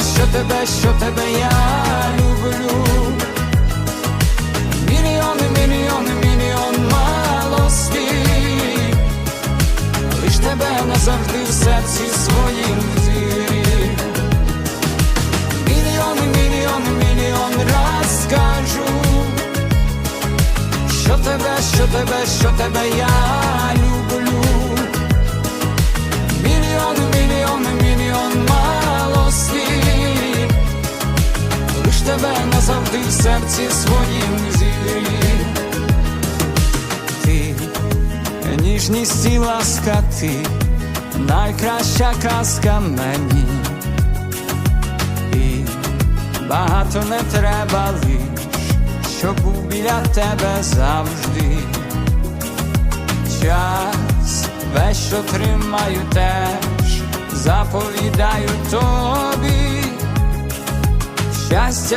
що тебе, що тебе я люблю. Мільйони, мільйони, мільйон мало слів Лиш тебе назавжди в серці своїм вірі. Мільйони, мільйони, мільйон раз скажу, що тебе, що тебе, що тебе я люблю. Тебе назавжди в серці своїм зірі. Ти ніжність і ласка ти, найкраща казка мені, і багато не треба лиш, щоб був біля тебе завжди. Час весь, що тримаю, теж заповідаю тобі. Щастя